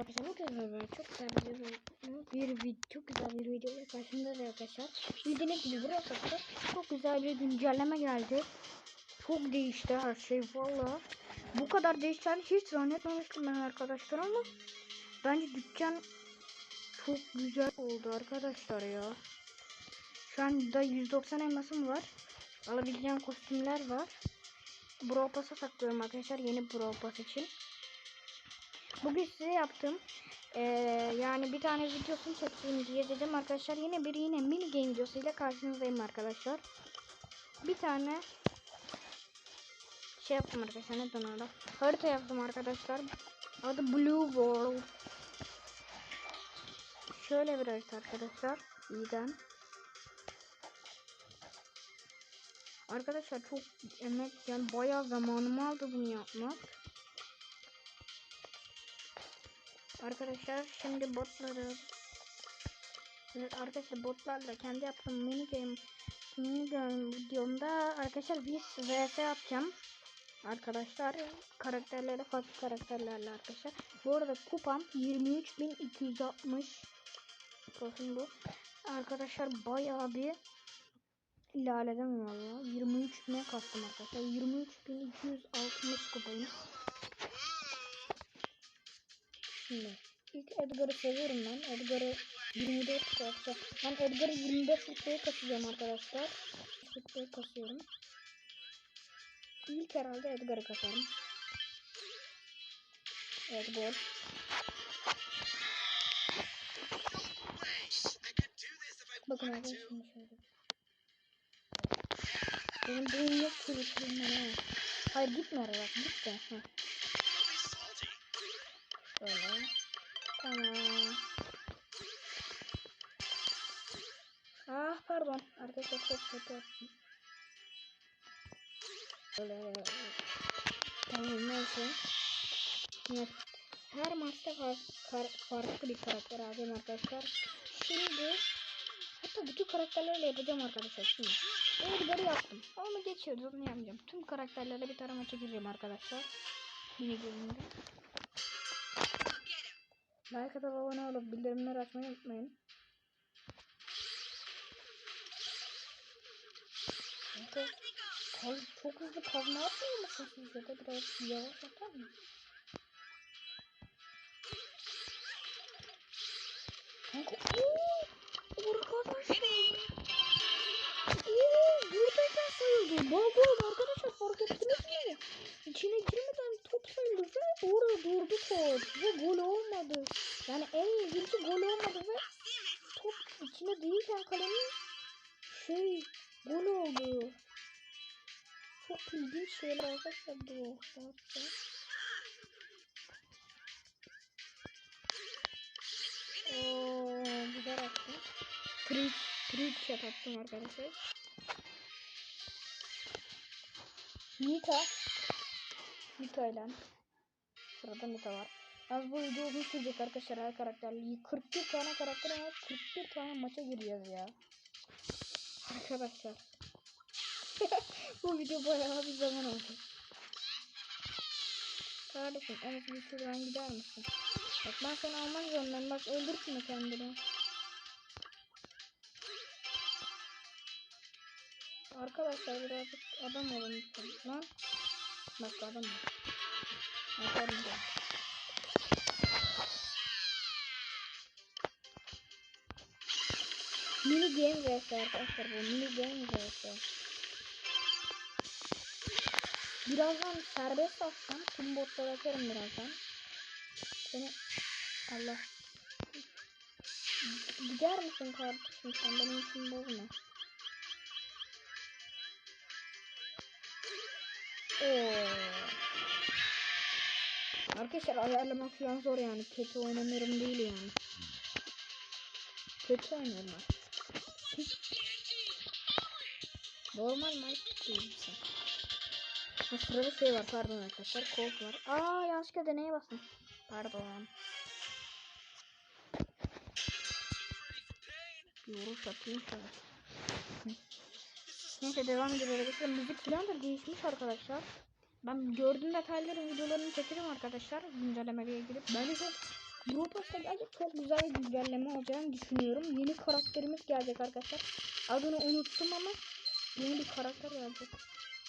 arkadaşlar. Çok güzel bir çok güzel bir video. Bir video çok güzel bir video karşınızda arkadaşlar. Bildiğiniz gibi burası çok güzel bir güncelleme geldi. Çok değişti her şey valla. Bu kadar değişeceğini hiç zannetmemiştim ben arkadaşlar ama bence dükkan çok güzel oldu arkadaşlar ya. Şu anda 190 elmasım var. Alabileceğim kostümler var. Brawl Pass'a saklıyorum arkadaşlar yeni Brawl Pass için. Bugün size yaptım. Ee, yani bir tane videosunu çekeyim diye dedim arkadaşlar. Yine bir yine mini game videosuyla karşınızdayım arkadaşlar. Bir tane şey yaptım arkadaşlar. Ne orada? Harita yaptım arkadaşlar. Adı Blue World. Şöyle bir harita arkadaşlar. İyiden. Arkadaşlar çok emek yani bayağı zamanımı aldı bunu yapmak. Arkadaşlar şimdi botları arkadaşlar botlarla kendi yaptığım mini game mini game videomda arkadaşlar biz vs yapacağım. Arkadaşlar karakterlerle farklı karakterlerle arkadaşlar. Bu arada kupam 23.260 profil bu. Arkadaşlar bayağı bir ilerledim valla. 23 ne kastım arkadaşlar. 23.260 kupayım. Şimdi ilk Edgar'ı seviyorum ben. Edgar'ı 24 yapacağım. Ben Edgar'ı 25 rütbeye kasacağım arkadaşlar. Rütbeye kasıyorum. İlk herhalde Edgar'ı kasarım. Evet gol. Bakın arkadaşlar şöyle. Benim benim yok bana. Hayır gitme oraya bak gitme. Heh. Böyle. Tamam. Ah pardon. Arkadaşlar çok kötü yaptım. Tamam neyse. Evet. Her maçta farklı bir karakter alacağım arkadaşlar. Şimdi hatta bütün karakterlerle yapacağım arkadaşlar şimdi. Edgar'ı yaptım. Onu geçiyoruz onu yapmayacağım. Tüm karakterlerle bir tarama çekeceğim arkadaşlar. Mini game'de. Like atıp abone olup bildirimleri açmayı unutmayın. Kanka, kaz, çok hızlı kazma atmıyor musun siz ya da biraz yavaş atar mı? Kanka ooo arkadaşlar. Ooo buradayken sayıldı. Bak oğlum arkadaşlar fark ettiniz mi? İçine girmeden top sayıldı ve orada durdu top ve gol olmadı. Yani en ilginci gol olmadı ve top içine değilken kalemin şey gol oldu. Çok ilginç şeyler arkadaşlar bu saatte. Ooo güzel attım. Trick, trick shot attım arkadaşlar. Nita. Nita ile. Sırada Nita var. Az bu video uzun sürecek arkadaşlar her karakterli. 41 tane karakter var. 41 tane maça giriyoruz ya. Arkadaşlar. bu video bayağı bir zaman oldu. Kardeşim evet bir şuradan gider misin? Bak ben seni almak zorundayım. Bak öldürsün kendini. Arkadaşlar birazcık adam olun lütfen. Lan. Adam var. Aferin de. Mini game vs arkadaşlar bu mini game vs. Birazdan serbest atsam tüm botları atarım birazdan. Seni Allah. Gider misin kardeşim sen benim işimi bozma. Oo. Arkadaşlar ayarlamak falan zor yani. Kötü oynamıyorum değil yani. Kötü oynuyorum. Normal Minecraft değil misin? Ha sırada şey var pardon arkadaşlar. Colt var. Aa yanlışlıkla deneye bastım. Pardon. Bir vuruş atayım şöyle. Neyse devam ediyoruz. Müzik falan da değişmiş arkadaşlar. Ben gördüğüm detayların videolarını çekerim arkadaşlar. Güncellemeye girip. Bence çok Brawl Pass'ta gelecek çok güzel bir güncelleme olacağını düşünüyorum. Yeni karakterimiz gelecek arkadaşlar. Adını unuttum ama yeni bir karakter gelecek.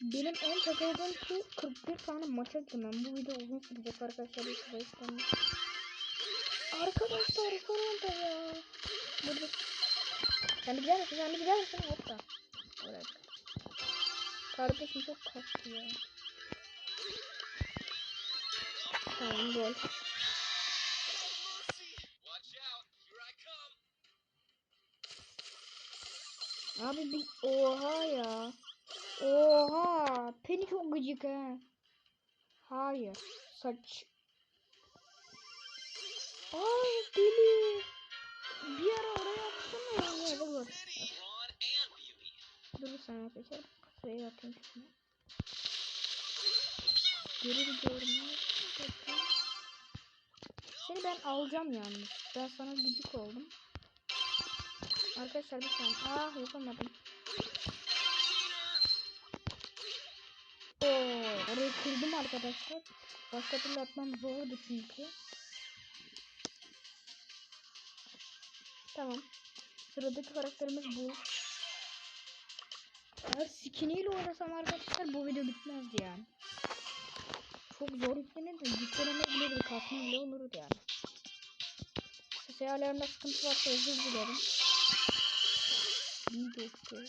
Benim en takıldığım şu 41 tane maça girmem. Bu video uzun sürecek arkadaşlar. Arkadaşlar sonunda ya. Burada. Sen de gider misin? Sen de gider misin? Hoppa. Evet. Kardeşim çok kastı ya. Tamam gol. Abi bir oha ya. Oha. Peni çok gıcık ha. Hayır. Saç. Ay deli. Bir ara oraya atsana ya. Ne olur. Dur bir saniye. Şuraya atayım şunu. Geri gidiyorum. Seni ben alacağım yalnız. Ben sana gıcık oldum. Arkadaşlar bir saniye. Ah yapamadım. Oo, orayı kırdım arkadaşlar. Başka türlü atmam zordu çünkü. Tamam. Sıradaki karakterimiz bu. Eğer skiniyle oynasam arkadaşlar bu video bitmezdi yani. Çok zor yüklenir de yüklenemeyebilir bir kasma bile olurdu yani. Ses ayarlarında sıkıntı varsa özür dilerim. İyi dostum.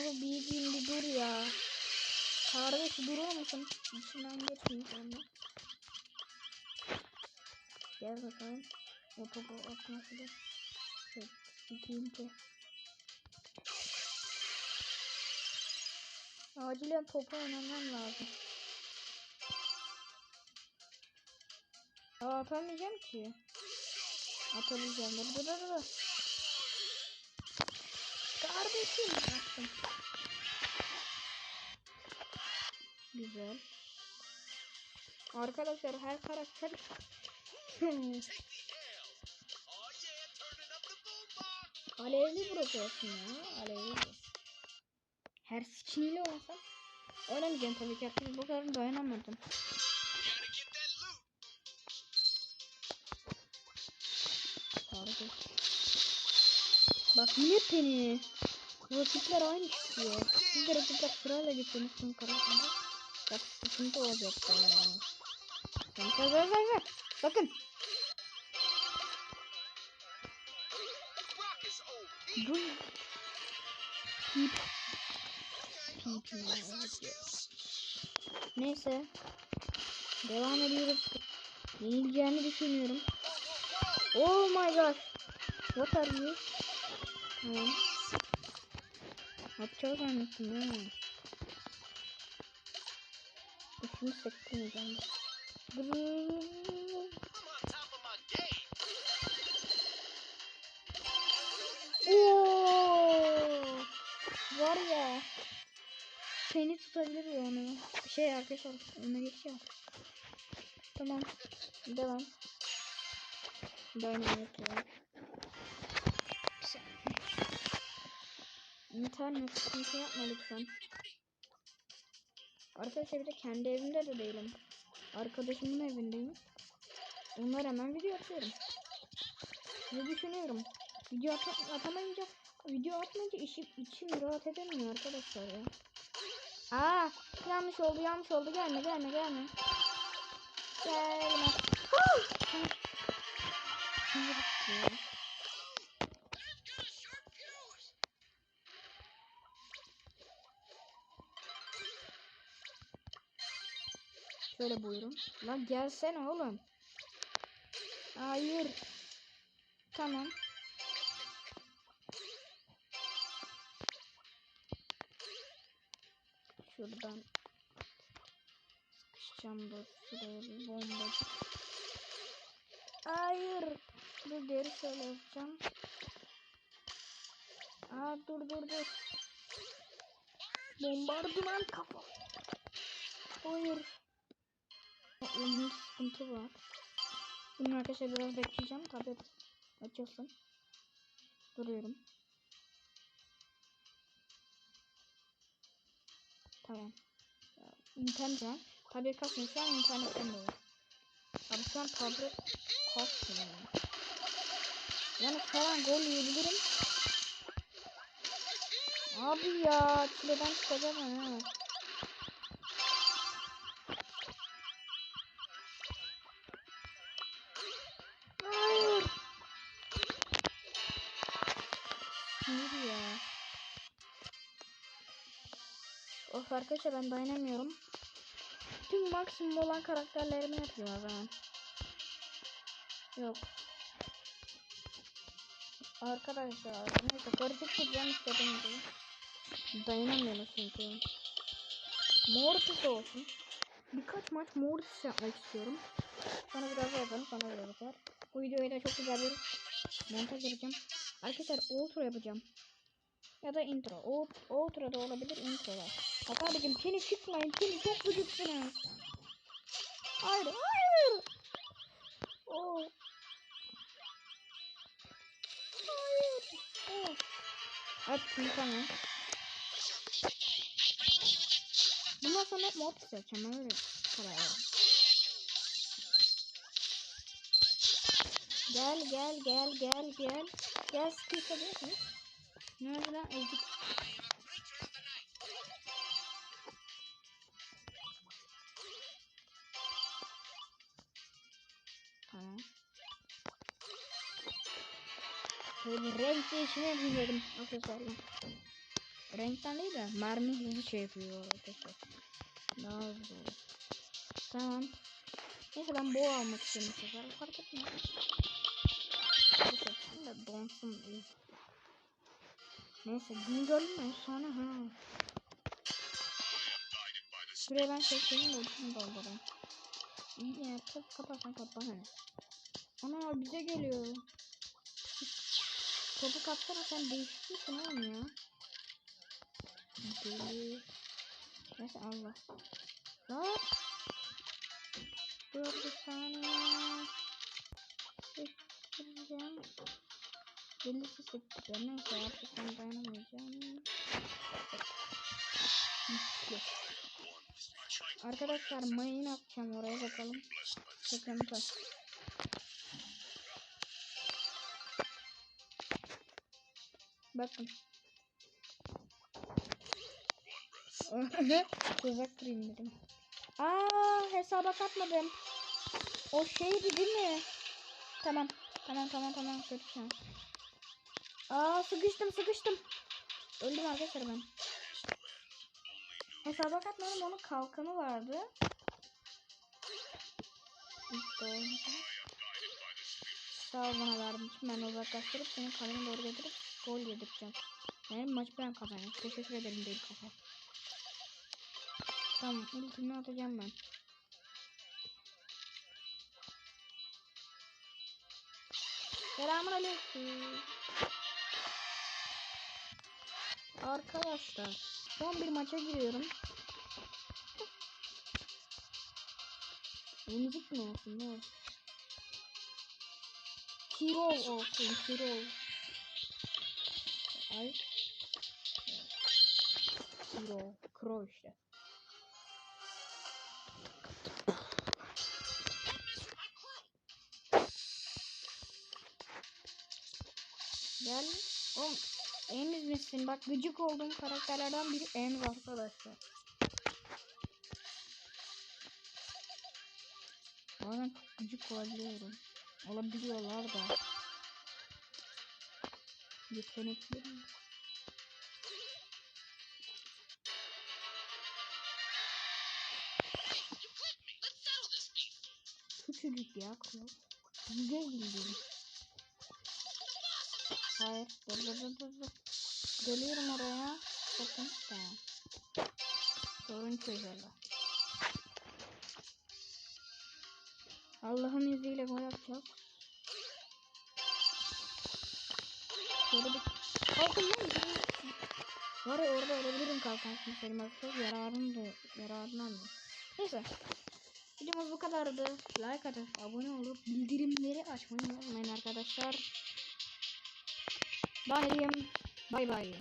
Yahu bir gün bir dur ya. Kardeş durur musun? İçinden geçmeyin sonra. Gel bakalım. O topu atması da. Şey, ikinci. Acilen topu oynamam lazım. Aa, atamayacağım ki. Atamayacağım. Dur dur dur. Dur. Kardeşim attım. Güzel. Arkadaşlar her karakter alevli burası ya. Alevli burası. Her skiniyle olsa oynamayacağım tabii ki. Artık bu kadar dayanamadım. Kardeş. Bak niye beni? Rakipler aynı çıkıyor. Siz de rakipler sırayla gitmişsiniz karşımda. Bak sıkıntı olacak da ya. Ver ver ver ver. Bakın. Dur. Pip. Pip. Neyse. Devam ediyoruz. Yenileceğini düşünüyorum. Oh my god. What are you? Tamam. Atacağız zannettim ya. Üstünü sektirmeyeceğim. Dur. I'm on top of my game. Oo! Var ya. Seni tutabilir ya. Şey arkadaşlar önüne geçiyor. Tamam. Devam. Dynamite ya. İnternet sıkıntı yapma lütfen. Arkadaşlar bir de kendi evimde de değilim. Arkadaşımın evindeyim. Onlar hemen video atıyorum. Ne düşünüyorum? Video at atamayınca video atmayınca işim içim rahat edemiyor arkadaşlar ya. Aa yanlış oldu yanlış oldu gelme gelme gelme. Gelme. Ah! Şöyle buyurun. Lan gelsene oğlum. Hayır. Tamam. Şuradan sıkışacağım da şuraya bir bomba. Hayır. Dur geri şöyle yapacağım. Aa dur dur dur. Bombardıman kafa. Hayır. Oyunda sıkıntı var. Bunun arkadaşlar biraz bekleyeceğim. Tablet açılsın. Duruyorum. Tamam. Ya, İnternet var. Tablet kasmıyor. Şu an internetten dolayı. Abi şu an tablet kasmıyor. Yani. Yani her an gol yiyebilirim. Abi ya çileden çıkacağım ha. Of arkadaşlar ben dayanamıyorum. Tüm maksimum olan karakterlerimi yapıyor o zaman. Yok. Arkadaşlar neyse karışık çekeceğim istedim diye. Dayanamıyorum çünkü. Mortis olsun. Birkaç maç Mortis yapmak istiyorum. Sonra biraz yazarım sonra biraz biter. Bu videoya da çok güzel bir montaj yapacağım. Arkadaşlar outro yapacağım. Ya da intro. O, outro da olabilir intro da. Bak abicim pini çıkmayın. Pini çok gıcıksınız. Hayır hayır. Oo. Hayır. Oo. Evet pini tamam. Bundan sonra yapacağım. Ben öyle verdim. Gel gel gel gel gel. Gel skill yapıyorsun. Ne oldu lan ezik. Tamam. Böyle renk değişimi bilmiyorum aksesuarla. Renkten değil de mermi hızlı şey yapıyor arkadaşlar. Daha hızlı. Tamam. Neyse ben boğa almak istiyorum bu sefer. Fark etmez. Neyse şimdi de. Neyse gün görünmüyor sonra ha. Şuraya ben çekeyim de ucunu doldurayım. İyi ya top kaparsan kapat hani. Ana bize geliyor. Topu kapsana sen değişiksin oğlum ya. Deli. Neyse Allah. Lan. Dur bir saniye. Delisi sektireceğim. Neyse artık ben dayanamayacağım. Arkadaşlar mayın atacağım oraya bakalım. Sıkıntı. Bakın. Tuzak kırayım dedim. Aa hesaba katmadım. O şeydi değil mi? Tamam. Tamam tamam tamam. Kötü şans. Aa sıkıştım sıkıştım. Öldüm arkadaşlar ben. Hesaba katmadım onun kalkanı vardı. Sağ ol bana için ben uzaklaştırıp senin kalene doğru getirip gol yedireceğim. Yani maç ben kazanıyorum. Teşekkür ederim değil kafa. Tamam ultimi atacağım ben. Selamun aleyküm. Arkadaşlar son bir maça giriyorum. Müzik mi olsun ne? Kirol olsun Kirol. Ay. Kirol. Kro işte. Gel. Oğlum Emiz misin? Bak gıcık olduğum karakterlerden biri Emiz arkadaşlar. Bazen çok gıcık olabiliyorum. Olabiliyorlar da. Yeteneklerim. Küçücük ya kral. Güzel bildiğin. Hayır. Dur dur dur dur. dur. Geliyorum oraya. Bakın. Tamam. Sorun çözüldü. Allah'ın izniyle gol yapacağız. Şöyle bir kalkın lan. Var ya orada olabilirim kalkan şimdi Selim arkadaşlar. Yararını da yararını almıyor. Neyse. Videomuz bu kadardı. Like atıp abone olup bildirim arkadaşlar. Diyeyim. Bay bay.